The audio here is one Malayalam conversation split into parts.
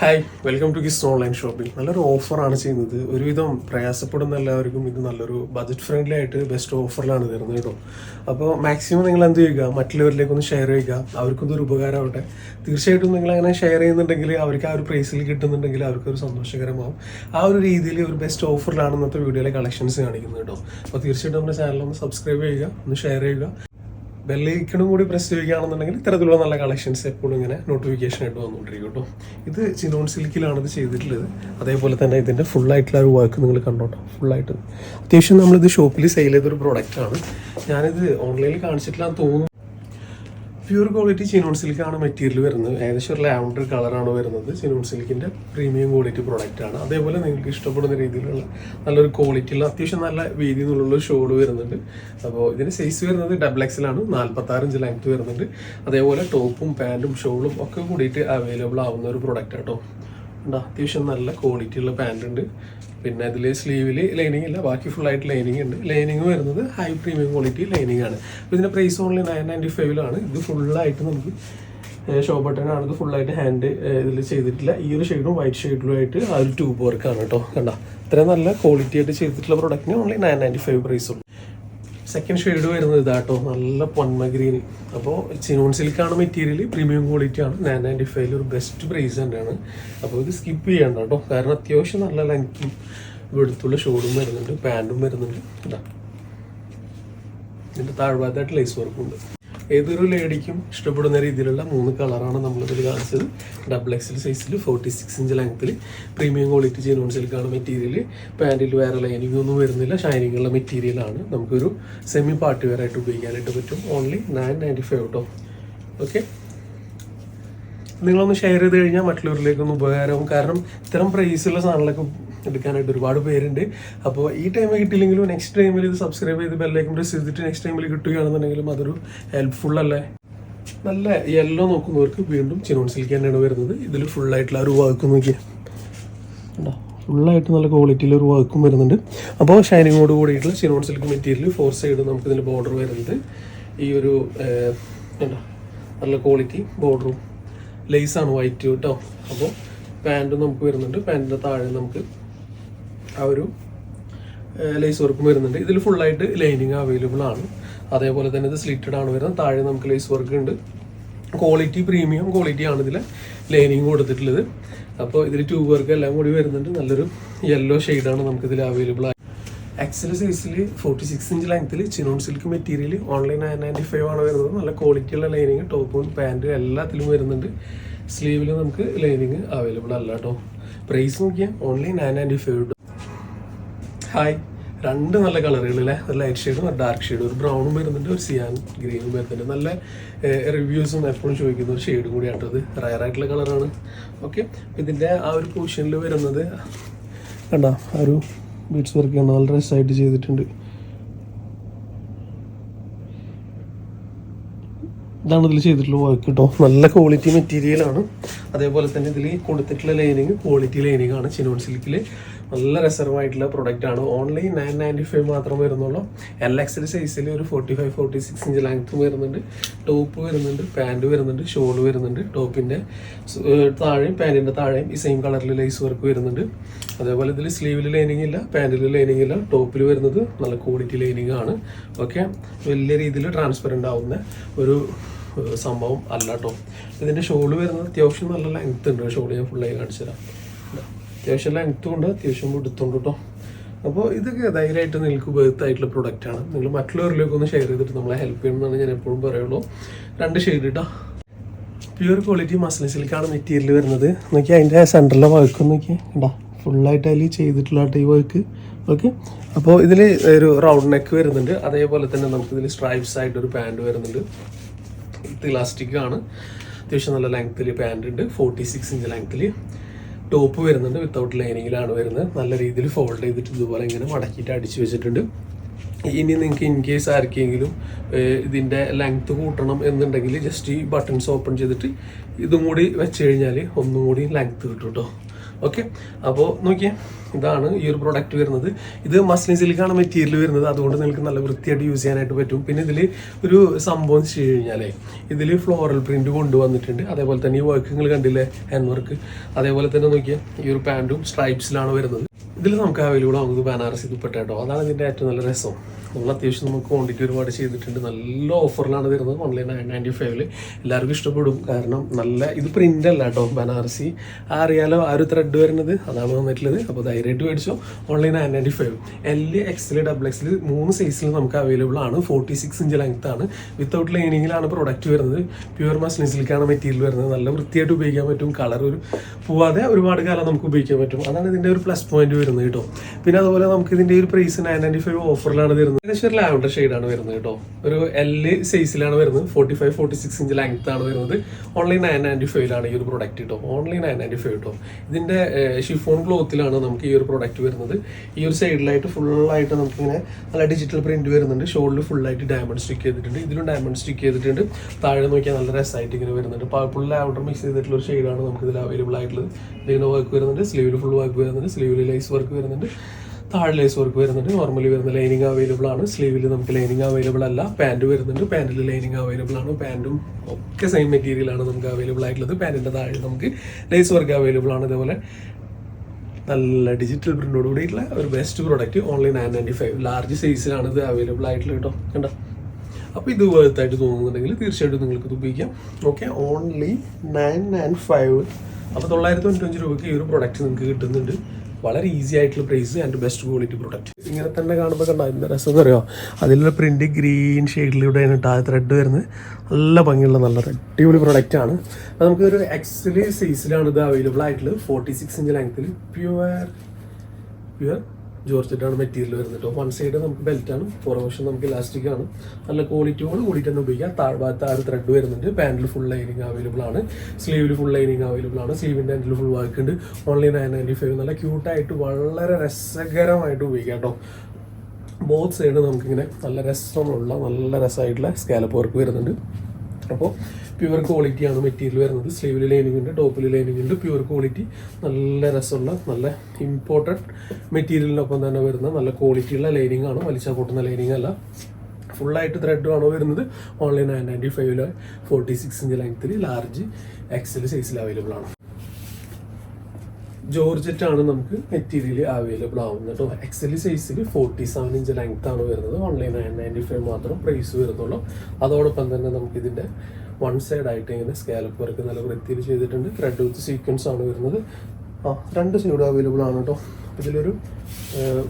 Hi welcome to Kiss online shopping നല്ലൊരു ഓഫറാണ് ചെയ്യുന്നത്. ഒരുവിധം പ്രയാസപ്പെടുന്ന എല്ലാവർക്കും ഇത് നല്ലൊരു ബജറ്റ് ഫ്രണ്ട്ലി ആയിട്ട് ബെസ്റ്റ് ഓഫറിലാണ് തരുന്നത് കേട്ടോ. അപ്പോൾ മാക്സിമം നിങ്ങൾ എന്ത് ചെയ്യുക? മറ്റുള്ളവരിലേക്ക് ഒന്ന് ഷെയർ ചെയ്യുക. അവർക്കും ഇതൊരു ഉപകാരമാവട്ടെ. തീർച്ചയായിട്ടും നിങ്ങൾ അങ്ങനെ ഷെയർ ചെയ്യുന്നുണ്ടെങ്കിൽ അവർക്ക് ആ ഒരു പ്രൈസിൽ കിട്ടുന്നുണ്ടെങ്കിൽ അവർക്കൊരു സന്തോഷകരമാവും. ആ ഒരു രീതിയിൽ ഒരു ബെസ്റ്റ് ഓഫറിലാണ് ഇന്നത്തെ വീഡിയോയിലെ കളക്ഷൻസ് കാണിക്കുന്നത് കേട്ടോ. അപ്പോൾ തീർച്ചയായിട്ടും നമ്മുടെ ചാനൽ ഒന്ന് സബ്സ്ക്രൈബ് ചെയ്യുക ഒന്ന് ഷെയർ ചെയ്യുക. ബെല്ലൈക്കണും കൂടി പ്രസ് ചെയ്യുകയാണെന്നുണ്ടെങ്കിൽ ഇത്തരത്തിലുള്ള നല്ല കളക്ഷൻസ് എപ്പോഴും ഇങ്ങനെ നോട്ടിഫിക്കേഷൻ ആയിട്ട് വന്നുകൊണ്ടിരിക്കും കേട്ടോ ഇത് ചിനോൺ സിൽക്കിലാണ് ഇത് ചെയ്തിട്ടുള്ളത്. അതേപോലെ തന്നെ ഇതിന്റെ ഫുൾ ആയിട്ടുള്ള ഒരു വർക്ക് നിങ്ങൾ കണ്ടോട്ടോ ഫുള്ളായിട്ട് അത്യാവശ്യം നമ്മളിത് ഷോപ്പിൽ സെയിൽ ചെയ്തൊരു പ്രോഡക്റ്റാണ് ഞാനിത് ഓൺലൈനിൽ കാണിച്ചിട്ടില്ല തോന്നുന്നു. പ്യൂർ ക്വാളിറ്റി ചിനോൺ സിൽക്കാണ് മെറ്റീരിയൽ വരുന്നത്. ഏകദേശം ഒരു ലാവണ്ടർ കളറാണ് വരുന്നത്. ചിനോൺ സിൽക്കിന്റെ പ്രീമിയം ക്വാളിറ്റി പ്രോഡക്റ്റ് ആണ്. അതേപോലെ നിങ്ങൾക്ക് ഇഷ്ടപ്പെടുന്ന രീതിയിലുള്ള നല്ലൊരു ക്വാളിറ്റി ഉള്ള അത്യാവശ്യം നല്ല വീതി എന്നുള്ളൊരു ഷോൾ വരുന്നുണ്ട്. അപ്പോൾ ഇതിന്റെ സൈസ് വരുന്നത് ഡബിൾ എക്സിലാണ് നാൽപ്പത്തി ആറ് ഇഞ്ച് ലെങ്ത് വരുന്നുണ്ട്. അതേപോലെ ടോപ്പും പാന്റും ഷോളും ഒക്കെ കൂടിയിട്ട് അവൈലബിൾ ആവുന്ന ഒരു പ്രോഡക്റ്റ് ആട്ടോ അത്യാവശ്യം നല്ല ക്വാളിറ്റി ഉള്ള പാന്റ് ഉണ്ട്. പിന്നെ ഇതിൽ സ്ലീവിൽ ലൈനിങ് ഇല്ല ബാക്കി ഫുൾ ആയിട്ട് ലൈനിങ് ഉണ്ട്. ലൈനിങ് വരുന്നത് ഹൈ പ്രീമിയം ക്വാളിറ്റി ലൈനിങ് ആണ്. അപ്പോൾ ഇതിന്റെ പ്രൈസ് ഓൺലി നയൻ നയന്റി ഫൈവിലാണ് ഇത് ഫുള്ളായിട്ട് നമുക്ക് ഷോ ബട്ടൺ ആണ്. ഇത് ഫുള്ളായിട്ട് ഹാൻഡ് ഇതിൽ ചെയ്തിട്ടില്ല. ഈ ഒരു ഷെയ്ഡും വൈറ്റ് ഷെയ്ഡിലും ആയിട്ട് ആ ഒരു ട്യൂബ് വർക്കാണ് കേട്ടോ കണ്ട? ഇത്രയും നല്ല ക്വാളിറ്റി ആയിട്ട് ചെയ്തിട്ടുള്ള പ്രൊഡക്റ്റിന് only nine ninety five price ഉള്ളൂ. സെക്കൻഡ് ഷെയ്ഡ് വരുന്നത് ഇതാട്ടോ. നല്ല പൊന്മ ഗ്രീൻ അപ്പോൾ ചിനോൺ സിൽക്കാണ് മെറ്റീരിയൽ പ്രീമിയം ക്വാളിറ്റി ആണ്. നയൻ നയന്റി ഫൈവിൽ ഒരു ബെസ്റ്റ് പ്രൈസ് തന്നെയാണ്. അപ്പോൾ ഇത് സ്കിപ്പ് ചെയ്യണ്ട കേട്ടോ കാരണം അത്യാവശ്യം നല്ല ലെങ്ത്തും വെടുത്തുള്ള ഷോളും വരുന്നുണ്ട് പാന്റും വരുന്നുണ്ട്. ഇതാ. ഇതിന്റെ താഴ്ഭാഗത്തായിട്ട് ലൈസ് വർക്കും ഉണ്ട്. ഏതൊരു ലേഡിക്കും ഇഷ്ടപ്പെടുന്ന രീതിയിലുള്ള മൂന്ന് കളറാണ് നമ്മളിതിൽ കാണിച്ചത്. ഡബിൾ എക്സൽ സൈസിൽ ഫോർട്ടി സിക്സ് ഇഞ്ച് ലെങ്ത്തിൽ പ്രീമിയം ക്വാളിറ്റി ചെയ്യുന്ന സിൽക്കാണ് മെറ്റീരിയൽ പാന്റിൽ വേറെ ലൈനിങ് ഒന്നും വരുന്നില്ല. ഷൈനിങ് ഉള്ള മെറ്റീരിയലാണ് നമുക്കൊരു സെമി പാർട്ടി വെയർ ആയിട്ട് ഉപയോഗിക്കാനായിട്ട് പറ്റും. ഓൺലി നയൻ നയന്റി ഫൈവ് കേട്ടോ ഓക്കെ നിങ്ങളൊന്ന് ഷെയർ ചെയ്ത് കഴിഞ്ഞാൽ മറ്റുള്ളവരിലേക്കൊന്ന് ഉപകാരവും കാരണം ഇത്തരം പ്രൈസുള്ള സാധനങ്ങളൊക്കെ എടുക്കാനായിട്ട് ഒരുപാട് പേരുണ്ട്. അപ്പോൾ ഈ ടൈം കിട്ടിയില്ലെങ്കിലും നെക്സ്റ്റ് ടൈമിൽ ഇത് സബ്സ്ക്രൈബ് ചെയ്ത് ബെല്ലേക്കും പ്രസ് ചെയ്തിട്ട് നെക്സ്റ്റ് ടൈമിൽ കിട്ടുകയാണെന്നുണ്ടെങ്കിലും അതൊരു ഹെൽപ്ഫുൾ അല്ലേ? നല്ല യെല്ലോ നോക്കുന്നവർക്ക് വീണ്ടും ചിനോൺ സിൽക്ക് തന്നെയാണ് വരുന്നത്. ഇതിൽ ഫുള്ളായിട്ടുള്ള ഒരു വർക്ക് നോക്കിയാൽ ഫുള്ളായിട്ട് നല്ല ക്വാളിറ്റിയിൽ ഒരു വർക്കും വരുന്നുണ്ട്. അപ്പോൾ ഷൈനിങ്ങോട് കൂടിയിട്ടുള്ള chinon silk material four side നമുക്ക് ഇതിന്റെ ബോർഡർ വരുന്നത് ഈ ഒരു എന്താ നല്ല ക്വാളിറ്റി ബോർഡറും ലേസാണ് വൈറ്റ് കേട്ടോ അപ്പോൾ പാന്റും നമുക്ക് വരുന്നുണ്ട്. പാന്റിന്റെ താഴെ നമുക്ക് ആ ഒരു ലേസ് വർക്കും വരുന്നുണ്ട്. ഇതിൽ ഫുള്ളായിട്ട് ലൈനിങ് അവൈലബിൾ ആണ്. അതേപോലെ തന്നെ ഇത് സ്ലിറ്റഡ് ആണ് വരുന്നത്. താഴെ നമുക്ക് ലേസ് വർക്ക് ഉണ്ട്. ക്വാളിറ്റി പ്രീമിയം ക്വാളിറ്റി ആണ് ഇതിൽ ലൈനിങ് കൊടുത്തിട്ടുള്ളത്. അപ്പോൾ ഇതിൽ ട്യൂബ് വർക്ക് എല്ലാം കൂടി വരുന്നുണ്ട്. നല്ലൊരു യെല്ലോ ഷെയ്ഡാണ് നമുക്കിതിൽ അവൈലബിൾ ആയി. എക്സൽ സൈസിൽ ഫോർട്ടി സിക്സ് ഇഞ്ച് ലെങ്ത്തിൽ chinon silk material online nine ninety five ആണ് വരുന്നത്. നല്ല ക്വാളിറ്റിയുള്ള ലൈനിങ് ടോപ്പും പാന്റും എല്ലാത്തിലും വരുന്നുണ്ട്. സ്ലീവിൽ നമുക്ക് ലൈനിങ് അവൈലബിൾ അല്ല കേട്ടോ പ്രൈസ് നോക്കിയാൽ online nine ninety five hi. രണ്ട് നല്ല കളറുകളിലെ ഒരു ലൈറ്റ് ഷെയ്ഡും ഒരു ഡാർക്ക് ഷെയ്ഡും ഒരു ബ്രൗണും വരുന്നുണ്ട് ഒരു സിയാൻ ഗ്രീനും വരുന്നുണ്ട്. നല്ല റിവ്യൂസും എപ്പോഴും ചോദിക്കുന്ന ഒരു ഷെയ്ഡും കൂടിയാണ് ഇത്. റയർ ആയിട്ടുള്ള കളറാണ്. ഓക്കെ ഇതിന്റെ ആ ഒരു പൊസിഷനിൽ വരുന്നത് കണ്ട? ആ ഒരു ബീഡ്സ് വർക്ക് നല്ല രസമായിട്ട് ചെയ്തിട്ടുണ്ട്. ഇതാണ് ഇതിൽ ചെയ്തിട്ടുള്ള വർക്ക് കേട്ടോ നല്ല ക്വാളിറ്റി മെറ്റീരിയലാണ് അതേപോലെ തന്നെ ഇതിൽ കൊടുത്തിട്ടുള്ള ലൈനിങ് ക്വാളിറ്റി ലൈനിങ് ആണ്. ചിനോൺ സിൽക്കിൽ നല്ല രസകരമായിട്ടുള്ള ആണ്. ഓൺലി നയൻ നയന്റി ഫൈവ് മാത്രം വരുന്നുള്ളൂ എൽ എക്സിൽ സൈസിൽ ഒരു forty five forty six inch ലെങ്ത്തും വരുന്നുണ്ട് ടോപ്പ് വരുന്നുണ്ട് പാന്റ് വരുന്നുണ്ട് ഷോൾ വരുന്നുണ്ട് ടോപ്പിന്റെ താഴെയും പാന്റിന്റെ താഴെയും ഈ സെയിം കളറിൽ ലൈസ് വർക്ക് വരുന്നുണ്ട്. അതേപോലെ ഇതിൽ സ്ലീവിൽ ലൈനിങ് ഇല്ല പാന്റിൽ ലൈനിങ് ഇല്ല ടോപ്പിൽ വരുന്നത് നല്ല ക്വാളിറ്റി ലൈനിങ് ആണ്. ഓക്കെ വലിയ രീതിയിൽ ട്രാൻസ്പെറന്റ് ആവുന്ന ഒരു സംഭവം അല്ല കേട്ടോ ഇതിന്റെ ഷോൾ വരുന്നത് അത്യാവശ്യം നല്ല ലെങ്ത് ഉണ്ട്. ഷോൾ ഞാൻ ഫുള്ളായി കാണിച്ചു തരാം. അത്യാവശ്യം ലെങ്ത്തും ഉണ്ട് അത്യാവശ്യം എടുത്തുണ്ട് കേട്ടോ അപ്പോൾ ഇതൊക്കെ ധൈര്യമായിട്ട് നിങ്ങൾക്ക് ഉപയോഗത്ത് ആയിട്ടുള്ള പ്രൊഡക്റ്റാണ് നിങ്ങൾ മറ്റുള്ളവരിലേക്ക് ഒന്ന് ഷെയർ ചെയ്തിട്ട് നമ്മളെ ഹെൽപ്പ് ചെയ്യണമെന്നാണ് ഞാൻ എപ്പോഴും പറയുള്ളൂ. രണ്ട് ഷെയ്ഡ് കേട്ടോ പ്യൂർ ക്വാളിറ്റി മസിൽ സിൽക്കാണ് മെറ്റീരിയൽ വരുന്നത്. നോക്കി അതിന്റെ സെന്ററിലെ വർക്ക് നോക്കി കണ്ടാ? ഫുള്ളായിട്ട് അതിൽ ചെയ്തിട്ടുള്ള ഈ വർക്ക് ഓക്കെ അപ്പോൾ ഇതിൽ ഒരു റൗണ്ട് നെക്ക് വരുന്നുണ്ട്. അതേപോലെ തന്നെ നമുക്ക് ഇതിൽ സ്ട്രൈപ്സ് ആയിട്ട് ഒരു പാന്റ് വരുന്നുണ്ട്. ഇത് ഇലാസ്റ്റിക് ആണ്. അത്യാവശ്യം നല്ല ലെങ്ത്തിൽ പാന്റ് ഉണ്ട്. ഫോർട്ടി സിക്സ് ഇഞ്ച് ലെങ്ത്തിൽ ടോപ്പ് വരുന്നുണ്ട് വിത്തൗട്ട് ലൈനിങ്ങിലാണ് വരുന്നത്. നല്ല രീതിയിൽ ഫോൾഡ് ചെയ്തിട്ട് ഇതുപോലെ ഇങ്ങനെ മടക്കിയിട്ട് അടിച്ചു വെച്ചിട്ടുണ്ട്. ഇനി നിങ്ങൾക്ക് ഇൻ കേസ് ആർക്കെങ്കിലും ഇതിന്റെ ലെങ്ത് കൂട്ടണം എന്നുണ്ടെങ്കിൽ ജസ്റ്റ് ഈ ബട്ടൺസ് ഓപ്പൺ ചെയ്തിട്ട് ഇതും കൂടി വെച്ച് കഴിഞ്ഞാൽ ഒന്നും കൂടി ലെങ്ത് കിട്ടും കേട്ടോ ഓക്കെ അപ്പോൾ നോക്കിയേ ഇതാണ് ഈ ഒരു പ്രോഡക്റ്റ് വരുന്നത്. ഇത് മസ്ലിൻ സിലിക്കാണ് മെറ്റീരിയൽ വരുന്നത്. അതുകൊണ്ട് നിങ്ങൾക്ക് നല്ല വൃത്തിയായിട്ട് യൂസ് ചെയ്യാനായിട്ട് പറ്റും. പിന്നെ ഇതിൽ ഒരു സംഭവം ചെയ്ത് കഴിഞ്ഞാലേ ഇതിൽ ഫ്ലോറൽ പ്രിന്റ് കൊണ്ടുവന്നിട്ടുണ്ട്. അതേപോലെ തന്നെ ഈ വർക്ക് കണ്ടില്ലേ? ഹാൻഡ് വർക്ക് അതേപോലെ തന്നെ നോക്കിയാൽ ഈ ഒരു പാന്റും സ്ട്രൈപ്സിലാണ് വരുന്നത്. ഇതിൽ നമുക്ക് അവൈലബിൾ ആവുന്നത് ബനാറസി ദുപ്പട്ട കേട്ടോ. അതാണ് ഇതിന്റെ ഏറ്റവും നല്ല രസം. നമ്മൾ അത്യാവശ്യം നമുക്ക് ക്വാണ്ടിറ്റി ഒരുപാട് ചെയ്തിട്ടുണ്ട്. നല്ല ഓഫറിലാണ് തരുന്നത്. ഓൺലൈൻ നയൻ നയന്റി ഫൈവിൽ എല്ലാവർക്കും ഇഷ്ടപ്പെടും. കാരണം നല്ല ഇത് പ്രിന്റ് അല്ല കേട്ടോ ബനാറസി. ആ അറിയാലോ ആ ഒരു ത്രെഡ് വരുന്നത്. അതാണ് വന്നിട്ടുള്ളത്. അപ്പോൾ ധൈര്യമായിട്ട് മേടിച്ചോ. Online nine ninety five L എക്സിൽ ഡബിൾ എക്സിൽ മൂന്ന് സൈസിൽ നമുക്ക് അവൈലബിൾ ആണ്. ഫോർട്ടി സിക്സ് ഇഞ്ച് ലെങ്ത് ആണ് വിത്തൗട്ട് ലൈനിങ്ങിലാണ് പ്രൊഡക്റ്റ് വരുന്നത്. പ്യുവർ മസ്ലിൻ സിൽക്കാണ് മെറ്റീരിയൽ വരുന്നത്. നല്ല വൃത്തിയായിട്ട് ഉപയോഗിക്കാൻ പറ്റും. കളർ ഒരു പോവാതെ ഒരുപാട് കാലം നമുക്ക് ഉപയോഗിക്കാൻ പറ്റും. അതാണ് ഇതിന്റെ ഒരു പ്ലസ് പോയിന്റ് വരുന്നത് കേട്ടോ പിന്നെ അതുപോലെ നമുക്ക് ഇതിന്റെ ഒരു പ്രൈസ് നയൻ നയന്റി ഫൈവ് ഓഫറിലാണ് വരുന്നത് ഏകദേശം ഒരു ലാവൻഡർ ഷെയ്ഡാണ് വരുന്നത് കേട്ടോ. ഒരു എൽ സൈസിലാണ് വരുന്നത്. Forty five forty six inch length ആണ് വരുന്നത്. ഓൺലൈൻ നയൻ നയന്റി ഫൈവിലാണ് ഈ ഒരു പ്രൊഡക്റ്റ് കേട്ടോ. ഓൺലൈൻ നയൻ നയന്റി ഫൈവ് കേട്ടോ ഇതിന്റെ ഷിഫോൺ ക്ലോത്തിലാണ് നമുക്ക് ഈ ഒരു പ്രൊഡക്റ്റ് വരുന്നത്. ഈ ഒരു സൈഡിലായിട്ട് ഫുള്ളായിട്ട് നമുക്കിങ്ങനെ നല്ല ഡിജിറ്റൽ പ്രിന്റ് വരുന്നുണ്ട്. ഷോളിൽ ഫുള്ളായിട്ട് ഡയമണ്ട് സ്റ്റിക്ക് ചെയ്തിട്ടുണ്ട്. ഇതിലും ഡയമണ്ട് സ്റ്റിക്ക് ചെയ്തിട്ടുണ്ട്. താഴെ നോക്കിയാൽ നല്ല രസമായിട്ട് ഇങ്ങനെ വരുന്നുണ്ട്. പർപ്പിൾ ലാവണ്ടർ മിക്സ് ചെയ്തിട്ടുള്ള ഒരു ഷെയ്ഡാണ് നമുക്ക് ഇതിൽ അവൈലബിൾ ആയിട്ടുള്ളത്. ഇതിങ്ങനെ വർക്ക് വരുന്നുണ്ട്. സ്ലീവിൽ ഫുൾ വർക്ക് വരുന്നുണ്ട്. സ്ലീവിൽ ലൈസ് വർക്ക് വരുന്നുണ്ട്. താഴെ ലേസ് വർക്ക് വരുന്നുണ്ട്. നോർമലി വരുന്ന ലൈനിങ് അവൈലബിൾ ആണ്. സ്ലീവിൽ നമുക്ക് ലൈനിങ് അവൈലബിൾ അല്ല. പാന്റ് വരുന്നുണ്ട്. പാന്റിൽ ലൈനിങ് അവൈലബിൾ ആണ്. പാന്റും ഒക്കെ സെയിം മെറ്റീരിയൽ ആണ് നമുക്ക് അവൈലബിൾ ആയിട്ടുള്ളത്. പാന്റിന്റെ താഴെ നമുക്ക് ലേസ് വർക്ക് അവൈലബിൾ ആണ്. ഇതേപോലെ നല്ല ഡിജിറ്റൽ പ്രിന്റോട് കൂടിയിട്ടുള്ള ഒരു best product online nine ninety five large സൈസിലാണ് ഇത് അവൈലബിൾ ആയിട്ടുള്ളത് കേട്ടോ. കണ്ടോ? അപ്പോൾ ഇത് വേർത്തായിട്ട് തോന്നുന്നുണ്ടെങ്കിൽ തീർച്ചയായിട്ടും നിങ്ങൾക്ക് ഇത് ഉപയോഗിക്കാം. Okay only nine nine five അപ്പോൾ തൊള്ളായിരത്തി തൊണ്ണൂറ്റഞ്ച് രൂപയ്ക്ക് ഈ ഒരു പ്രൊഡക്റ്റ് നിങ്ങൾക്ക് കിട്ടുന്നുണ്ട്. വളരെ ഈസി ആയിട്ടുള്ള price and best quality product ഇങ്ങനെ തന്നെ കാണുമ്പോൾ കണ്ടോ എന്താ രസം എന്ന് അറിയോ? അതിലുള്ള പ്രിന്റ് ഗ്രീൻ ഷെയ്ഡിലൂടെയാണ് കേട്ടോ ആ ത്രെഡ് വരുന്നത്. നല്ല ഭംഗിയുള്ള നല്ല അടിപൊളി പ്രൊഡക്റ്റ് ആണ്. അത് നമുക്കൊരു എക്സലി സൈസിലാണ് ഇത് അവൈലബിൾ ആയിട്ടുള്ളത്. ഫോർട്ടി സിക്സ് ഇഞ്ച് ലെങ്ത്തിൽ പ്യുവർ പ്യുവർ ജോർജറ്റാണ് മെറ്റീരിയൽ വരുന്നത് കേട്ടോ. വൺ സൈഡ് നമുക്ക് ബെൽറ്റ് ആണ്. പുറവശം നമുക്ക് ഇലാസ്റ്റിക് ആണ്. നല്ല ക്വാളിറ്റിയോട് കൂടിയിട്ട് തന്നെ ഉപയോഗിക്കാം. താഴ്ഭാഗത്ത് ആ ഒരു ത്രെഡ് വരുന്നുണ്ട്. പാന്റിൽ ഫുൾ ലൈനിങ് അവൈലബിൾ ആണ്. സ്ലീവിൽ ഫുൾ ലൈനിങ് അവൈലബിൾ ആണ്. സ്ലീവിന്റെ എൻഡിൽ ഫുൾ വർക്ക് ഉണ്ട്. ഓൺലൈൻ നയൻ നയന്റി ഫൈവ് നല്ല ക്യൂട്ടായിട്ട് വളരെ രസകരമായിട്ട് ഉപയോഗിക്കാം കേട്ടോ. ബോത്ത് സൈഡ് നമുക്കിങ്ങനെ നല്ല രസമുള്ള നല്ല രസമായിട്ടുള്ള സ്കാലപ്പ് വർക്ക് വരുന്നുണ്ട്. അപ്പോൾ പ്യുവർ ക്വാളിറ്റിയാണ് മെറ്റീരിയൽ വരുന്നത്. സ്ലീവിൽ ലൈനിങ് ഉണ്ട് ടോപ്പിൽ ലൈനിങ് ഉണ്ട്. പ്യുവർ ക്വാളിറ്റി നല്ല രസമുള്ള നല്ല ഇമ്പോർട്ടന്റ് മെറ്റീരിയലിനൊപ്പം തന്നെ വരുന്ന നല്ല ക്വാളിറ്റിയുള്ള ലൈനിങ് ആണ്. വലിച്ച പൊട്ടുന്ന ലൈനിങ് അല്ല. ഫുള്ളായിട്ട് ത്രെഡ് ആണോ വരുന്നത്. ഓൺലൈൻ നയൻ നയന്റി ഫൈവിൽ ഫോർട്ടി സിക്സ് ഇഞ്ച് ലെങ്ത്തിൽ ലാർജ് എക്സൽ സൈസിൽ അവൈലബിൾ ആണ്. ജോർജറ്റ് ആണ് നമുക്ക് മെറ്റീരിയൽ അവൈലബിൾ ആവുന്നത് കേട്ടോ എക്സൽ സൈസിൽ ഫോർട്ടി സെവൻ ഇഞ്ച് ലെങ്ത് ആണ് വരുന്നത്. ഓൺലൈൻ നയൻ നയന്റി ഫൈവ് മാത്രം പ്രൈസ് വരുന്നുള്ളൂ. അതോടൊപ്പം തന്നെ നമുക്ക് ഇതിന്റെ വൺ സൈഡ് ആയിട്ട് ഇങ്ങനെ സ്കാലപ്പ് വർക്ക് നല്ല വൃത്തിയിൽ ചെയ്തിട്ടുണ്ട്. ത്രെഡ് വിത്ത് സീക്വൻസ് ആണ് വരുന്നത്. ആ രണ്ട് ഷെയ്ഡ് അവൈലബിൾ ആണ് കേട്ടോ ഇതിലൊരു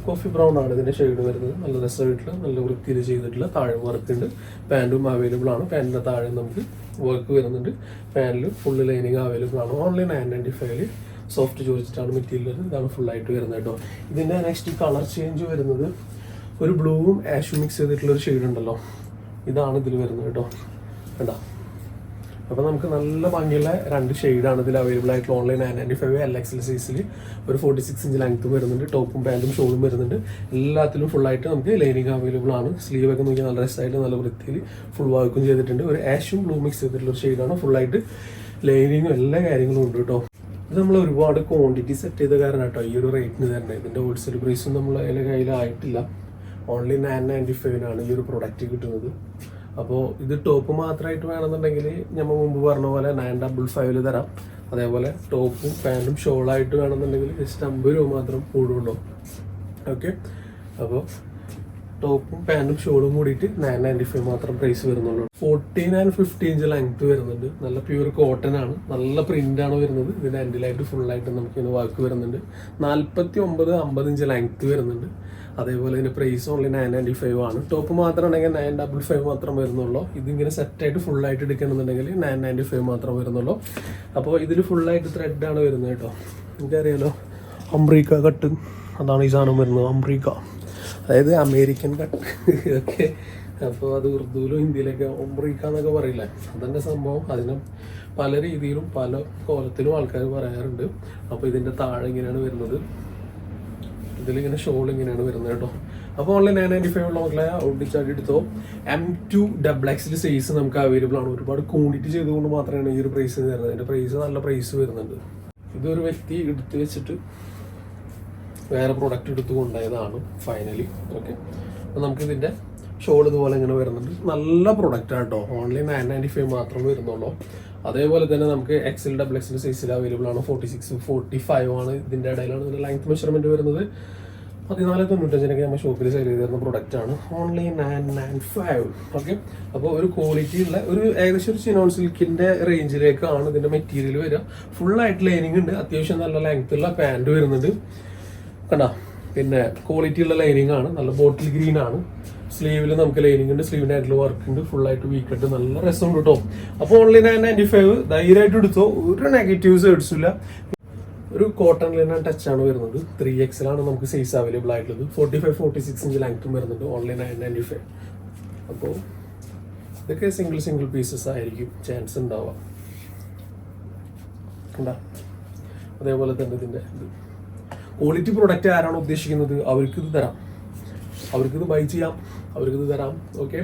കോഫി ബ്രൗൺ ആണ് ഇതിന്റെ ഷെയ്ഡ് വരുന്നത്. നല്ല രസമായിട്ടുള്ള നല്ല വൃത്തിയിൽ ചെയ്തിട്ടുള്ള താഴെ വർക്ക് ഉണ്ട്. പാന്റും അവൈലബിൾ ആണ്. പാന്റിന്റെ താഴെ നമുക്ക് വർക്ക് വരുന്നുണ്ട്. പാനിൽ ഫുള്ള് ലൈനിങ് അവൈലബിൾ ആണ്. ഓൺലൈൻ നയൻ നയന്റി ഫൈവിൽ സോഫ്റ്റ് ചോദിച്ചിട്ടാണ് മെറ്റീരിയൽ വരുന്നത്. ഇതാണ് ഫുള്ളായിട്ട് വരുന്നത് കേട്ടോ ഇതിന്റെ നെക്സ്റ്റ് കളർ ചേഞ്ച് വരുന്നത് ഒരു ബ്ലൂവും ആഷും മിക്സ് ചെയ്തിട്ടുള്ള ഒരു ഷെയ്ഡ് ഉണ്ടല്ലോ. ഇതാണ് ഇതിൽ വരുന്നത് കേട്ടോ കണ്ടോ? അപ്പോൾ നമുക്ക് നല്ല ഭംഗിയുള്ള രണ്ട് ഷെയ്ഡാണ് ഇതിൽ അവൈലബിൾ ആയിട്ടുള്ള online nine ninety five L XL സൈസിൽ ഒരു ഫോർട്ടി സിക്സ് ഇഞ്ച് ലെങ്ത് വരുന്നുണ്ട് ടോപ്പും പാന്റും ഷോളും വരുന്നുണ്ട്. എല്ലാത്തിലും ഫുള്ളായിട്ട് നമുക്ക് ലൈനിങ് അവൈലബിൾ ആണ്. സ്ലീവ് ഒക്കെ നോക്കി നല്ല രസമായിട്ട് നല്ല വൃത്തിയിൽ ഫുൾ വർക്കും ചെയ്തിട്ടുണ്ട്. ഒരു ആഷും ബ്ലൂ മിക്സ് ചെയ്തിട്ടുള്ള ഒരു ഷെയ്ഡാണ് ഫുള്ളായിട്ട് ലൈനിങ്ങും എല്ലാ കാര്യങ്ങളും ഉണ്ട് കേട്ടോ ഇത് നമ്മൾ ഒരുപാട് ക്വാണ്ടിറ്റി സെറ്റ് ചെയ്ത കാരണം കേട്ടോ ഈ ഒരു റേറ്റിന് തന്നെ ഇതിന്റെ ഹോൾസെയിൽ പ്രൈസും നമ്മൾ അതിന്റെ കയ്യിലായിട്ടില്ല. ഓൺലി നയൻ നയന്റി ഫൈവിനാണ് ഈ ഒരു പ്രൊഡക്റ്റ് കിട്ടുന്നത്. അപ്പോൾ ഇത് ടോപ്പ് മാത്രമായിട്ട് വേണമെന്നുണ്ടെങ്കിൽ നമ്മൾ മുമ്പ് പറഞ്ഞ പോലെ നയൻ ഡബിൾ ഫൈവിൽ തരാം. അതേപോലെ ടോപ്പും പാന്റും ഷോളായിട്ട് വേണമെന്നുണ്ടെങ്കിൽ ജസ്റ്റ് അമ്പത് രൂപ മാത്രം കൂടുള്ളൂ. ഓക്കെ അപ്പോൾ ടോപ്പും പാന്റും ഷോളും കൂടിയിട്ട് നയൻ നയന്റി ഫൈവ് മാത്രം പ്രൈസ് വരുന്നുള്ളൂ. Fourteen and fifty inch length വരുന്നുണ്ട്. നല്ല പ്യൂർ കോട്ടൺ ആണ്. നല്ല പ്രിന്റ് ആണ് വരുന്നത്. ഇതിന്റെ എൻഡിലായിട്ട് ഫുള്ളായിട്ട് നമുക്ക് ഇങ്ങനെ വർക്ക് വരുന്നുണ്ട്. നാൽപ്പത്തി ഒമ്പത് അമ്പത് ഇഞ്ച് ലെങ്ത് വരുന്നുണ്ട്. അതേപോലെ ഇതിന് price only nine ninety five ആണ്. ടോപ്പ് മാത്രം ഉണ്ടെങ്കിൽ നയൻ ഡബിൾ ഫൈവ് മാത്രം വരുന്നുള്ളൂ. ഇതിങ്ങനെ സെറ്റായിട്ട് ഫുള്ളായിട്ട് എടുക്കണമെന്നുണ്ടെങ്കിൽ നയൻ നയന്റി ഫൈവ് മാത്രം വരുന്നുള്ളൂ. അപ്പോൾ ഇതിൽ ഫുള്ളായിട്ട് ത്രെഡാണ് വരുന്നത് കേട്ടോ. എനിക്കറിയാലോ അംബ്രീക്ക കട്ട് അതാണ് ഈ സാധനം വരുന്നത് അംബ്രീക്ക. അതായത് അമേരിക്കൻ കട്ട് ഓക്കെ. അപ്പോൾ അത് ഉറുദുവിലും ഹിന്ദിയിലൊക്കെ ഒമ്രീക്ക എന്നൊക്കെ പറയില്ലേ? അതന്നെ സംഭവം. അതിനെ പല രീതിയിലും പല കോലത്തിലും ആൾക്കാർ പറയാറുണ്ട്. അപ്പോൾ ഇതിന്റെ താഴെ ഇങ്ങനെയാണ് വരുന്നത്. ഇതിലിങ്ങനെ ഷോൾ ഇങ്ങനെയാണ് വരുന്നത് കേട്ടോ. അപ്പോൾ ഓൺലൈൻ നയൻ നയന്റി ഫൈവ് ഉള്ള മക്കളെ ഒട്ടിച്ചാടി എടുത്തോ? M to double XL size നമുക്ക് അവൈലബിൾ ആണ്. ഒരുപാട് ക്വാണ്ടിറ്റി ചെയ്തുകൊണ്ട് മാത്രമാണ് ഈ ഒരു പ്രൈസ് തരുന്നത് അതിന്റെ പ്രൈസ് നല്ല പ്രൈസ് വരുന്നുണ്ട്. ഇതൊരു വ്യക്തി എടുത്തു വെച്ചിട്ട് വേറെ പ്രോഡക്റ്റ് എടുത്തു കൊണ്ടുപോയതാണ് ഫൈനലി ഓക്കെ അപ്പോൾ നമുക്ക് ഇതിന്റെ ഷോൾ ഇതുപോലെ ഇങ്ങനെ വരുന്നുണ്ട്. നല്ല പ്രൊഡക്റ്റ് ആട്ടോ ഓൺലൈൻ നയൻ നയന്റി ഫൈവ് മാത്രമേ വരുന്നുള്ളൂ. അതേപോലെ തന്നെ നമുക്ക് എക്സൽ ഡബിൾ എക്സൽ സൈസിൽ അവൈലബിൾ ആണ്. ഫോർട്ടി സിക്സ് ഫോർട്ടി ഫൈവ് ആണ് ഇതിന്റെ ഇടയിലാണ് ഇതിന്റെ ലെങ്ത് മെഷർമെന്റ് വരുന്നത്. പതിനാല് തൊണ്ണൂറ്റഞ്ചിനൊക്കെ നമ്മൾ ഷോപ്പിൽ സെയിൽ ചെയ്തിരുന്ന തരുന്ന പ്രൊഡക്റ്റ് ആണ്. Only nine nine five okay അപ്പോൾ ഒരു ക്വാളിറ്റി ഉള്ള ഒരു ഏകദേശം ഒരു ചിനോൺ സിൽക്കിന്റെ റേഞ്ചിലേക്കാണ് ഇതിന്റെ മെറ്റീരിയൽ വരിക. ഫുൾ ആയിട്ട് ലൈനിങ് ഉണ്ട്. അത്യാവശ്യം നല്ല ലെങ്ത് ഉള്ള പാന്റ് വരുന്നുണ്ട് കണ്ടോ? പിന്നെ ക്വാളിറ്റി ഉള്ള ലൈനിങ് ആണ്. നല്ല ബോട്ടിൽ ഗ്രീൻ ആണ്. സ്ലീവിൽ നമുക്ക് ലൈനിങ് ഉണ്ട്. സ്ലീവിന്റെ ആയിട്ടുള്ള വർക്ക് ഉണ്ട്. ഫുൾ ആയിട്ട് വീക്ക് ഉണ്ട് നല്ല രസമുണ്ട് കേട്ടോ അപ്പോൾ ഓൺലി നയൻ നയന്റി ഫൈവ് ധൈര്യമായിട്ട് എടുത്തോ. ഒരു നെഗറ്റീവ്സ് എടുത്തില്ല ഒരു കോട്ടൺ ലിനൻ ടച്ച് ആണ് വരുന്നത്. ത്രീ എക്സിലാണ് നമുക്ക് സൈസ് അവൈലബിൾ ആയിട്ടുള്ളത്. Forty five forty six inch ലെങ്ത്തും വരുന്നുണ്ട്. ഓൺലി നയൻ നയന്റി ഫൈവ് അപ്പോൾ ഇതൊക്കെ സിംഗിൾ സിംഗിൾ പീസസ് ആയിരിക്കും ചാൻസ് ഉണ്ടാവുക. അതേപോലെ തന്നെ ഇതിന്റെ ഇത്. ക്വാളിറ്റി പ്രൊഡക്റ്റ് ആരാണ് ഉദ്ദേശിക്കുന്നത്? അവർക്കിത് തരാം. അവർക്കിത് ബൈ ചെയ്യാം. അവർക്കിത് തരാം. ഓക്കെ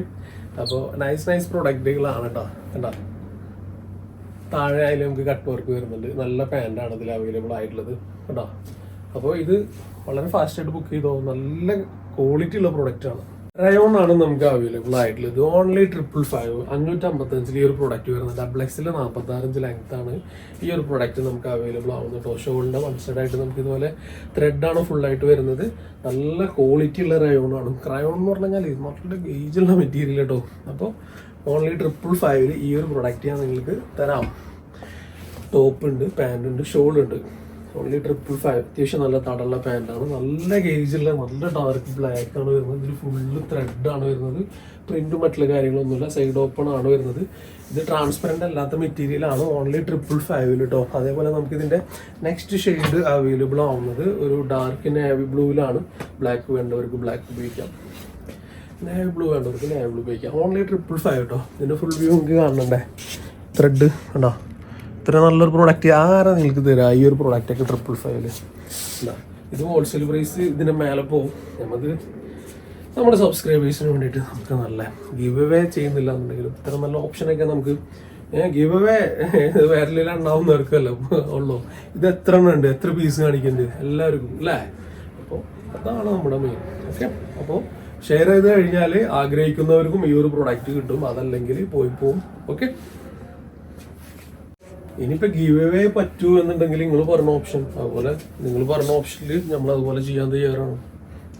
അപ്പോൾ നൈസ് നൈസ് പ്രൊഡക്റ്റുകളാണ് കേട്ടോ. കണ്ടാ? താഴെ ആയാലും നമുക്ക് കട്ട് വർക്ക് വരുന്നുണ്ട്. നല്ല പാന്റാണ് ഇതിൽ അവൈലബിൾ ആയിട്ടുള്ളത്. കേട്ടോ അപ്പോൾ ഇത് വളരെ ഫാസ്റ്റായിട്ട് ബുക്ക് ചെയ്തോ? നല്ല ക്വാളിറ്റി ഉള്ള പ്രൊഡക്റ്റാണ് റയോൺ ആണ് നമുക്ക് അവൈലബിൾ ആയിട്ടുള്ളത്. ഓൺലി ട്രിപ്പിൾ ഫൈവ് അഞ്ഞൂറ്റി അമ്പത്തഞ്ചിൽ ഈ ഒരു പ്രൊഡക്റ്റ് വരുന്നത്. ഡബിൾ എക്സിൽ നാൽപ്പത്തി ആറഞ്ച് ലെങ്ത് ആണ് ഈ ഒരു പ്രൊഡക്റ്റ് നമുക്ക് അവൈലബിൾ ആവുന്നത് കേട്ടോ ഷോളിന്റെ വൺ സൈഡ് ആയിട്ട് നമുക്ക് ഇതുപോലെ ത്രെഡ് ആണ് full ആയിട്ട് വരുന്നത്. നല്ല ക്വാളിറ്റി ഉള്ള റയോൺ ആണ് ക്രയോൺ എന്ന് പറഞ്ഞു കഴിഞ്ഞാൽ നല്ല ഗേജുള്ള മെറ്റീരിയൽ കേട്ടോ അപ്പോൾ ഓൺലി ട്രിപ്പിൾ ഫൈവിൽ ഈ ഒരു പ്രൊഡക്റ്റ് ഞാൻ നിങ്ങൾക്ക് തരാം. ടോപ്പ് ഉണ്ട് പാന്റ് ഉണ്ട് ഷോൾ ഉണ്ട് ഓൺലി ട്രിപ്പിൾ ഫൈവ് അത്യാവശ്യം നല്ല തടുള്ള ആണ്. നല്ല ഗേജുള്ള നല്ല ഡാർക്ക് ബ്ലാക്ക് ആണ് വരുന്നത്. ഇതിൽ ഫുള്ള് ത്രെഡ് ആണ് വരുന്നത്. പ്രിന്റും മറ്റുള്ള കാര്യങ്ങളൊന്നുമില്ല. സൈഡ് ഓപ്പൺ ആണ് വരുന്നത്. ഇത് ട്രാൻസ്പെറന്റ് അല്ലാത്ത മെറ്റീരിയലാണ് ഓൺലി ട്രിപ്പിൾ ഫൈവിൽ കേട്ടോ അതേപോലെ നമുക്ക് ഇതിന്റെ നെക്സ്റ്റ് ഷെയ്ഡ് അവൈലബിൾ ആവുന്നത് ഒരു ഡാർക്ക് നേവി ബ്ലൂവിലാണ് ബ്ലാക്ക് വേണ്ടവർക്ക് ബ്ലാക്ക് ഉപയോഗിക്കാം. നേവി ബ്ലൂ വേണ്ടവർക്ക് നേവി ബ്ലൂ ഉപയോഗിക്കാം. ഓൺലി ട്രിപ്പിൾ ഫൈവ് കേട്ടോ ഇതിന്റെ ഫുൾ വ്യൂ നമുക്ക് കാണണ്ടേ ത്രെഡ് കണ്ടോ? ഇത്ര നല്ലൊരു പ്രോഡക്റ്റ് ആരാ നിങ്ങൾക്ക് തരാം ഈ ഒരു പ്രോഡക്റ്റ് ഒക്കെ ട്രിപ്പിൾ ഫൈവിൽ ഇത് ഹോൾസെയിൽ പ്രൈസ് ഇതിന്റെ മേലെ പോകും നമുക്ക് നമ്മുടെ സബ്സ്ക്രൈബേഴ്സിന് വേണ്ടിയിട്ട് നമുക്ക് നല്ല ഗിവ് അവേ ചെയ്യുന്നില്ല എന്നുണ്ടെങ്കിലും ഇത്ര നല്ല ഓപ്ഷനൊക്കെ നമുക്ക് ഗിവ് അവേ വേറെ ഉണ്ടാവുന്നവർക്കല്ല ഉള്ളൂ. ഇത് എത്ര എണ്ണം ഉണ്ട്? എത്ര പീസ് കാണിക്കുന്നുണ്ട്? എല്ലാവർക്കും അല്ലേ? അപ്പോൾ അതാണ് നമ്മുടെ മെയിൻ ഓക്കെ അപ്പോൾ ഷെയർ ചെയ്ത് കഴിഞ്ഞാൽ ആഗ്രഹിക്കുന്നവർക്കും ഈ ഒരു പ്രൊഡക്റ്റ് കിട്ടും. അതല്ലെങ്കിൽ പോയി പോവും. ഓക്കെ ഇനിയിപ്പോ ഗീവ് അവേ പറ്റൂ എന്നുണ്ടെങ്കിൽ നിങ്ങൾ പറഞ്ഞ ഓപ്ഷൻ അതുപോലെ നിങ്ങൾ പറഞ്ഞ ഓപ്ഷനിൽ നമ്മൾ അതുപോലെ ചെയ്യാൻ തയ്യാറാണ്.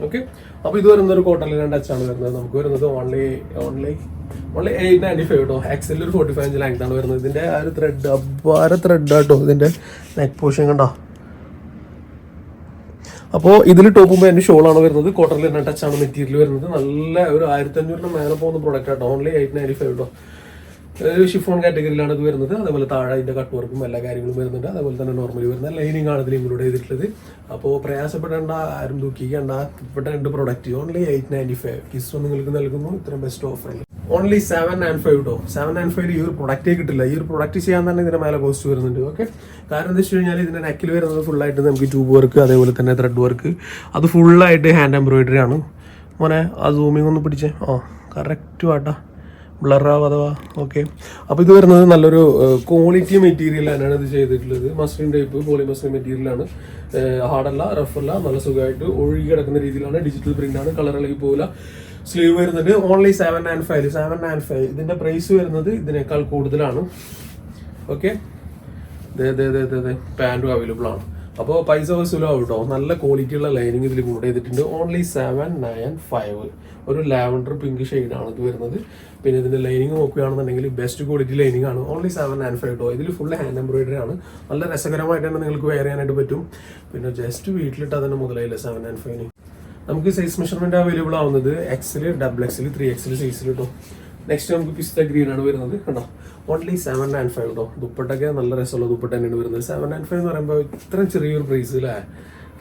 ഓക്കെ അപ്പോൾ ഇത് വരുന്ന ഒരു കോട്ടണിൽ രണ്ട് അച്ചാണ് വരുന്നത്. നമുക്ക് വരുന്നത് only only only eight ninety five കേട്ടോ എക്സലിൽ ഒരു ഫോർട്ടി ഫൈവ് ഇഞ്ച് ആണ് വരുന്നത്. ഇതിന്റെ ആ ഒരു ത്രെഡ് അപ്പാര ത്രെഡ് ആട്ടോ ഇതിന്റെ നെക്ക് പോഷൻ കണ്ടോ? അപ്പോൾ ഇതിൽ ടോപ്പും ഷോൾ ഷോളാണ് വരുന്നത്. കോട്ടണിൽ രണ്ട് ആണ് മെറ്റീരിയൽ വരുന്നത്. നല്ല ഒരു ആയിരത്തി അഞ്ഞൂറിന് മേലെ പോകുന്ന പ്രോഡക്റ്റ് ആട്ടോ. ഓൺലി എയ്റ്റ് നയന്റി ഫൈവ് കേട്ടോ ഷിഫോൺ കാറ്റഗറിയിലാണ് ഇത് വരുന്നത്. അതേപോലെ താഴെ അതിന്റെ കട്ട് വർക്കും എല്ലാ കാര്യങ്ങളും വരുന്നുണ്ട്. അതേപോലെ തന്നെ നോർമലി വരുന്ന ലൈനിങ് ആണ് ഇതിൽ ഇൻക്ലൂഡ് ചെയ്തിട്ടുള്ളത്. അപ്പോൾ പ്രയാസപ്പെടേണ്ട ആരും ദുഃഖിക്കേണ്ട ഇപ്പോഴത്തെ രണ്ട് product only eight ninety five kiss നിങ്ങൾക്ക് നൽകുന്നു. ഇത്രയും ബെസ്റ്റ് ഓഫറിൽ ഓൺലി സെവൻ നയൻ ഫൈവ് കേട്ടോ സെവൻ നയൻ ഫൈവ് ഈ ഒരു പ്രൊഡക്റ്റേ കിട്ടില്ല. ഈ ഒരു പ്രൊഡക്റ്റ് ചെയ്യാൻ തന്നെ ഇതിന്റെ മേലെ കോസ്റ്റ് വരുന്നുണ്ട്. ഓക്കെ കാരണം എന്താ വെച്ച് കഴിഞ്ഞാൽ ഇതിന്റെ നെക്കിൽ വരുന്നത് ഫുള്ളായിട്ട് നമുക്ക് ട്യൂബ് വർക്ക് അതേപോലെ തന്നെ ത്രെഡ് വർക്ക് അത് ഫുള്ളായിട്ട് ഹാൻഡ് എംബ്രോയിഡറി ആണ്. മോനെ ആ സൂമിങ് ഒന്ന് പിടിച്ചേ. ആ കറക്റ്റ് വാട്ടാ അഥവാ? ഓക്കെ അപ്പോൾ ഇത് വരുന്നത് നല്ലൊരു ക്വാളിറ്റി മെറ്റീരിയലാണ് ഇത് ചെയ്തിട്ടുള്ളത്. മസ്ലിൻ ടൈപ്പ് പോളി മസ്ലിൻ മെറ്റീരിയലാണ് ഹാർഡല്ല റഫല്ല നല്ല സുഖമായിട്ട് ഒഴുകി കിടക്കുന്ന രീതിയിലാണ് ഡിജിറ്റൽ പ്രിന്റ് ആണ് കളർ ഇളകി പോകില്ല സ്ലീവ് വരുന്നത് only seven nine five seven nine five ഇതിന്റെ പ്രൈസ് വരുന്നത് ഇതിനേക്കാൾ കൂടുതലാണ്. ഓക്കെ പാന്റും അവൈലബിൾ ആണ്. അപ്പോൾ പൈസ വസൂലാവും കേട്ടോ നല്ല ക്വാളിറ്റിയുള്ള ലൈനിങ് ഇതിൽ കൂടെ ചെയ്തിട്ടുണ്ട്. ഓൺലി സെവൻ നയൻ ഫൈവ് ഒരു ലാവൻഡർ പിങ്ക് ആണ് ഇത് വരുന്നത്. പിന്നെ ഇതിന്റെ ലൈനിങ് നോക്കുകയാണെന്നുണ്ടെങ്കിൽ ബെസ്റ്റ് ക്വാളിറ്റി ലൈനിങ് ആണ്. ഓൺലി സെവൻ നയൻ ഫൈവ് കേട്ടോ ഇതിൽ ഫുൾ ഹാൻഡ് എംബ്രോയിഡറി ആണ്. നല്ല രസകരമായിട്ട് തന്നെ നിങ്ങൾക്ക് വെയർ ചെയ്യാനായിട്ട് പറ്റും. പിന്നെ ജസ്റ്റ് വീട്ടിലിട്ട് തന്നെ മുതലായില്ല സെവൻ നയൻ ഫൈവിന് നമുക്ക് സൈസ് മെഷർമെന്റ് അവൈലബിൾ ആവുന്നത് എക്സിൽ ഡബിൾ എക്സിൽ ത്രീ എക്സിൽ സൈസിൽ കേട്ടോ നെക്സ്റ്റ് നമുക്ക് പിസ്ത ഗ്രീൻ ആണ് വരുന്നത്. കണ്ടോ? ഓൺലി സെവൻ ആൻഡ് ഫൈവ് കേട്ടോ ദുപ്പട്ടൊക്കെ നല്ല രസമുള്ള ദുപ്പട്ട തന്നെയാണ് വരുന്നത്. സെവൻ ആൻഡ് ഫൈവ് എന്ന് പറയുമ്പോൾ ഇത്രയും ചെറിയൊരു പ്രൈസ് അല്ലേ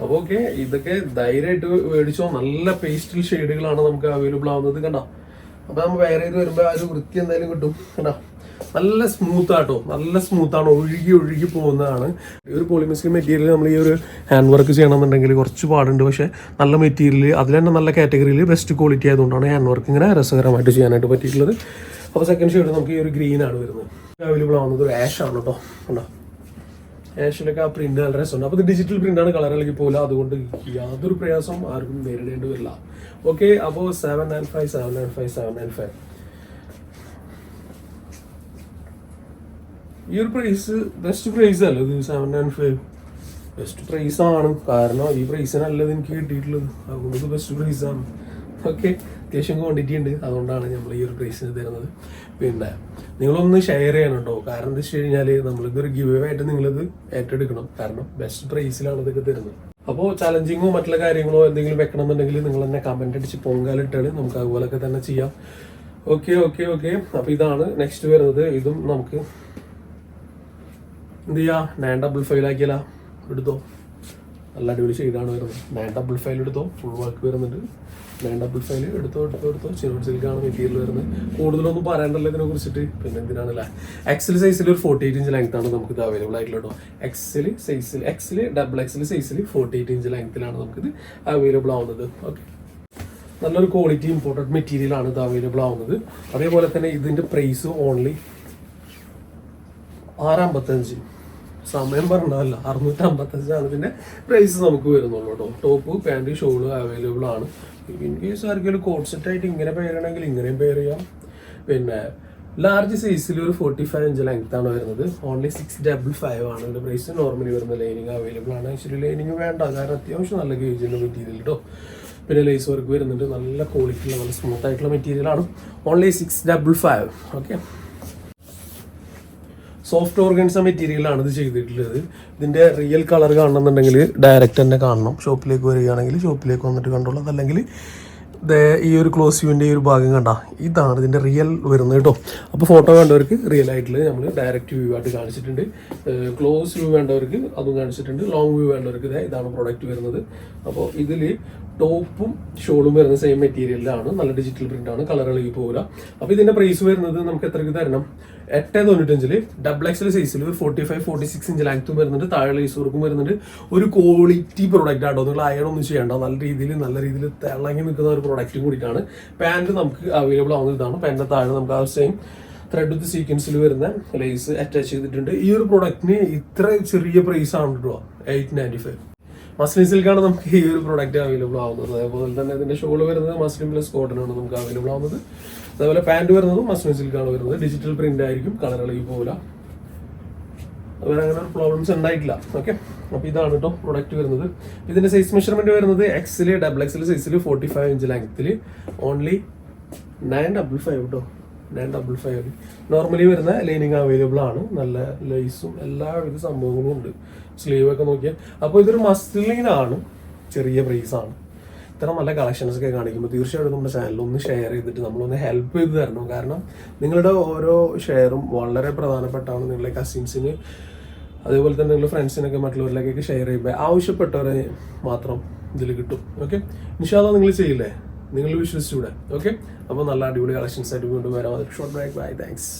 അപ്പോൾ ഓക്കെ ഇതൊക്കെ ധൈര്യമായിട്ട് മേടിച്ചോ. നല്ല പേസ്റ്റൽ ഷെയ്ഡുകളാണ് നമുക്ക് അവൈലബിൾ ആവുന്നത് കണ്ടോ? അപ്പോൾ നമ്മൾ വേറെ ഇത് വരുമ്പോൾ ആ ഒരു വൃത്തി എന്തായാലും കിട്ടും കണ്ടോ? നല്ല സ്മൂത്ത് ആട്ടോ. നല്ല സ്മൂത്ത് ആണ്. ഒഴുകി ഒഴുകി പോകുന്നതാണ്. ഈ ഒരു പോളിമിസ്കി മെറ്റീരിയൽ നമ്മൾ ഈ ഒരു ഹാൻഡ് വർക്ക് ചെയ്യണമെന്നുണ്ടെങ്കിൽ കുറച്ച് പാടുണ്ട്. പക്ഷേ നല്ല മെറ്റീരിയൽ അതിൽ തന്നെ നല്ല കാറ്റഗറിയിൽ ബെസ്റ്റ് ക്വാളിറ്റി ആയതുകൊണ്ടാണ് ഹാൻഡ് വർക്ക് ഇങ്ങനെ രസകരമായിട്ട് ചെയ്യാനായിട്ട് പറ്റിയിട്ടുള്ളത്. അപ്പോൾ സെക്കൻഡ് ഷെയ്ഡ് നമുക്ക് ഈ ഒരു ഗ്രീൻ ആണ് വരുന്നത്. അവൈലബിൾ ആവുന്നത് ഒരു ആഷ് ആണ് കേട്ടോ ഉണ്ടോ ആഷിലൊക്കെ ആ പ്രിന്റ് നല്ല രസമുണ്ട്. അപ്പോൾ ഇത് ഡിജിറ്റൽ കളർ ഇളകി പോകില്ല അതുകൊണ്ട് യാതൊരു പ്രയാസവും ആർക്കും നേരിടേണ്ടി വരില്ല. ഓക്കെ അപ്പോൾ seven nine five seven nine five seven nine five ഈ ഒരു പ്രൈസ് ബെസ്റ്റ് പ്രൈസ് അല്ല ഇത്? സെവൻ നയൻ ഫൈവ് ബെസ്റ്റ് പ്രൈസാണ് കാരണം ഈ പ്രൈസിനല്ലത് എനിക്ക് കിട്ടിയിട്ടുള്ളത്. അതുകൊണ്ട് ബെസ്റ്റ് പ്രൈസാണ് ഓക്കെ അത്യാവശ്യം ക്വാണ്ടിറ്റി ഉണ്ട്. അതുകൊണ്ടാണ് നമ്മൾ ഈ ഒരു പ്രൈസിന് തരുന്നത്. പിന്നെ നിങ്ങളൊന്ന് ഷെയർ ചെയ്യണം കേട്ടോ കാരണം എന്താ വെച്ച് കഴിഞ്ഞാൽ നമ്മളിതൊരു ഗിവ് ആയിട്ട് നിങ്ങളിത് ഏറ്റെടുക്കണം. കാരണം ബെസ്റ്റ് പ്രൈസിലാണ് ഇതൊക്കെ തരുന്നത്. അപ്പോൾ ചലഞ്ചിങ്ങോ മറ്റുള്ള കാര്യങ്ങളോ എന്തെങ്കിലും വെക്കണം എന്നുണ്ടെങ്കിൽ നിങ്ങൾ തന്നെ കമന്റ് അടിച്ച് പൊങ്കാലിട്ടാണ് നമുക്ക് അതുപോലൊക്കെ തന്നെ ചെയ്യാം. ഓക്കെ ഓക്കെ ഓക്കെ അപ്പോൾ ഇതാണ് നെക്സ്റ്റ് വരുന്നത്. ഇതും നമുക്ക് എന്ത് ചെയ്യാ? നയൻ ഡബിൾ ഫൈൽ ആക്കിയാലാ. എടുത്തോ. നല്ല അടിപൊളി ഷെയ്ഡാണ് വരുന്നത്. നയൻ ഡബിൾ ഫൈവ് എടുത്തോ. ഫുൾ വർക്ക് വരുന്നുണ്ട്. നയൻ ഡബിൾ ഫൈൽ എടുത്തോ എടുത്തോ എടുത്തോ. ചിരോൺ സിൽക്കാണ് മെറ്റീരിയൽ വരുന്നത്. കൂടുതലൊന്നും പറയണ്ടല്ലോ ഇതിനെ കുറിച്ചിട്ട്. പിന്നെ എന്തിനാണല്ലേ? എക്സൽ സൈസിൽ ഒരു ഫോർട്ടി എയ്റ്റ് ഇഞ്ച് ലെങ്ത് ആണ് നമുക്ക് ഇത് അവൈലബിൾ ആയിട്ടുള്ള കേട്ടോ എക്സൽ സൈസിൽ എക്സൽ ഡബിൾ എക്സൽ സൈസിൽ ഫോർട്ടി എയ്റ്റ് ഇഞ്ച് ലെങ്ത്തിലാണ് നമുക്കിത് അവൈലബിൾ ആവുന്നത്. ഓക്കെ നല്ലൊരു ക്വാളിറ്റി ഇമ്പോർട്ടന്റ് മെറ്റീരിയൽ ആണ് ഇത് അവൈലബിൾ ആവുന്നത്. അതേപോലെ തന്നെ ഇതിന്റെ പ്രൈസ് ഓൺലി ആറമ്പത്തഞ്ച് സമയം പറഞ്ഞതല്ല അറുന്നൂറ്റി അമ്പത്തഞ്ചാണ് പിന്നെ പ്രൈസ് നമുക്ക് വരുന്നുള്ളൂ കേട്ടോ. ടോപ്പ് പാന്റ് ഷോൾ അവൈലബിൾ ആണ്. ഇൻ കേസ് ആർക്കെങ്കിലും കോട്ട് സെറ്റ് ആയിട്ട് ഇങ്ങനെ പേരണമെങ്കിൽ ഇങ്ങനെയും പേര് ചെയ്യാം. പിന്നെ ലാർജ് സൈസിൽ ഒരു ഫോർട്ടി ഫൈവ് ഇഞ്ച് ലെങ്ത് ആണ് വരുന്നത്. ഓൺലി സിക്സ് ഡബിൾ ഫൈവ് ആണ്. ഇതിന്റെ പ്രൈസ് നോർമലി വരുന്ന ലൈനിങ് അവൈലബിൾ ആണ്. ആക്ച്വലി ലൈനിങ് വേണ്ട. കാരണം അത്യാവശ്യം നല്ല ഗേജിന്റെ മെറ്റീരിയൽ കേട്ടോ പിന്നെ ലേസ് വർക്ക് വരുന്നുണ്ട്. നല്ല ക്വാളിറ്റിയുള്ള നല്ല സ്മൂത്ത് ആയിട്ടുള്ള മെറ്റീരിയൽ ആണ്. Only six double five okay soft organza മെറ്റീരിയലാണ് ഇത് ചെയ്തിട്ടുള്ളത്. ഇതിന്റെ റിയൽ കളർ കാണണമെന്നുണ്ടെങ്കിൽ ഡയറക്റ്റ് തന്നെ കാണണം. ഷോപ്പിലേക്ക് വരികയാണെങ്കിൽ ഷോപ്പിലേക്ക് വന്നിട്ട് കണ്ടോളൂ. അതല്ലെങ്കിൽ ഈ ഒരു ക്ലോസ് വ്യൂവിന്റെ ഈ ഒരു ഭാഗം കണ്ട ഇതാണ് ഇതിന്റെ റിയൽ വരുന്നത് കേട്ടോ. അപ്പോൾ ഫോട്ടോ വേണ്ടവർക്ക് റിയൽ ആയിട്ടുള്ളത് നമ്മൾ ഡയറക്റ്റ് വ്യൂ ആയിട്ട് കാണിച്ചിട്ടുണ്ട്. ക്ലോസ് വ്യൂ വേണ്ടവർക്ക് അതും കാണിച്ചിട്ടുണ്ട്. ലോങ് വ്യൂ വേണ്ടവർക്ക് ദേ ഇതാണ് പ്രോഡക്റ്റ് വരുന്നത്. അപ്പോൾ ഇതിൽ ടോപ്പും ഷോളും വരുന്ന സെയിം മെറ്റീരിയലിലാണ് നല്ല ഡിജിറ്റൽ പ്രിന്റ് ആണ്. കളർ ഇളകി പോകില്ല അപ്പോൾ ഇതിന്റെ പ്രൈസ് വരുന്നത് നമുക്ക് എത്രയ്ക്ക് തരണം? എട്ട് തൊണ്ണൂറ്റഞ്ചിൽ ഡബിൾ എക്സൽ സൈസിൽ ഒരു forty five forty six inch ലാങ്ത്തും വരുന്നുണ്ട് താഴെ ലൈസ് വർക്കും വരുന്നുണ്ട്. ഒരു ക്വാളിറ്റി പ്രോഡക്റ്റ് ആട്ടോ നിങ്ങൾ അയൺ ഒന്നും ചെയ്യേണ്ട. നല്ല രീതിയിൽ നല്ല രീതിയിൽ തിളങ്ങി നിൽക്കുന്ന ഒരു പ്രോഡക്റ്റ് കൂടിയിട്ടാണ്. പാന്റ് നമുക്ക് അവൈലബിൾ ആവുന്ന ഇതാണ്. പാന്റ് താഴെ നമുക്ക് ആ സെയിം ത്രെഡ് വിത്ത് സീക്വൻസിൽ വരുന്ന ലേസ് അറ്റാച്ച് ചെയ്തിട്ടുണ്ട്. ഈ ഒരു പ്രോഡക്റ്റിന് ഇത്ര ചെറിയ പ്രൈസ് ആണ് കേട്ടോ എയ്റ്റ് നയന്റി ഫൈവ് മസ്ലിൻ സിൽക്കാണ് നമുക്ക് ഈ ഒരു പ്രോഡക്റ്റ് അവൈലബിൾ ആവുന്നത്. അതേപോലെ തന്നെ ഇതിന്റെ ഷോൾ വരുന്നത് മസ്ലിം പ്ലസ് കോട്ടൺ ആണ് നമുക്ക് അവൈലബിൾ ആവുന്നത്. അതേപോലെ പാന്റ് വരുന്നതും മസ്ലിൻ സിൽക്കാണ് വരുന്നത്. ഡിജിറ്റൽ പ്രിന്റ് ആയിരിക്കും കളർ ഇളകി പോകില്ല അതുപോലെ അങ്ങനെ ഒരു പ്രോബ്ലംസ് ഉണ്ടായിട്ടില്ല. ഓക്കെ അപ്പോൾ ഇതാണ് കേട്ടോ പ്രൊഡക്റ്റ് വരുന്നത്. ഇതിന്റെ സൈസ് മെഷർമെന്റ് വരുന്നത് എക്സിൽ ഡബിൾ എക്സിൽ സൈസിൽ ഫോർട്ടി ഫൈവ് ഇഞ്ച് ലെങ്ത്തിൽ ഓൺലി നയൻ ഡബിൾ ഫൈവ് കേട്ടോ നയൻ ഡബിൾ ഫൈവ് നോർമലി വരുന്ന ലൈനിങ് അവൈലബിൾ ആണ്. നല്ല ലൈസും എല്ലാവിധ സംഭവങ്ങളും ഉണ്ട്. സ്ലീവ് ഒക്കെ നോക്കിയാൽ അപ്പോൾ ഇതൊരു മസ്ലിനാണ് ചെറിയ പ്രൈസ് ആണ് ഇത്തരം നല്ല കളക്ഷൻസ് ഒക്കെ കാണിക്കുമ്പോൾ തീർച്ചയായിട്ടും നമ്മുടെ ചാനൽ ഒന്ന് ഷെയർ ചെയ്തിട്ട് നമ്മളൊന്ന് ഹെൽപ്പ് ചെയ്ത് തരണം. കാരണം നിങ്ങളുടെ ഓരോ ഷെയറും വളരെ പ്രധാനപ്പെട്ടാണ് നിങ്ങളുടെ കസിൻസിന് അതേപോലെ തന്നെ നിങ്ങളുടെ ഫ്രണ്ട്സിനൊക്കെ മറ്റുള്ളവരിലേക്കൊക്കെ ഷെയർ ചെയ്യുമ്പോൾ ആവശ്യപ്പെട്ടവരെ മാത്രം ഇതിൽ കിട്ടും. ഓക്കെ നിഷാദ നിങ്ങൾ ചെയ്യില്ലേ? നിങ്ങൾ വിശ്വസിച്ചൂടെ? ഓക്കെ അപ്പോൾ നല്ല അടിപൊളി കളക്ഷൻസ് ആയിട്ട് വീണ്ടും വരാം. Short break bye thanks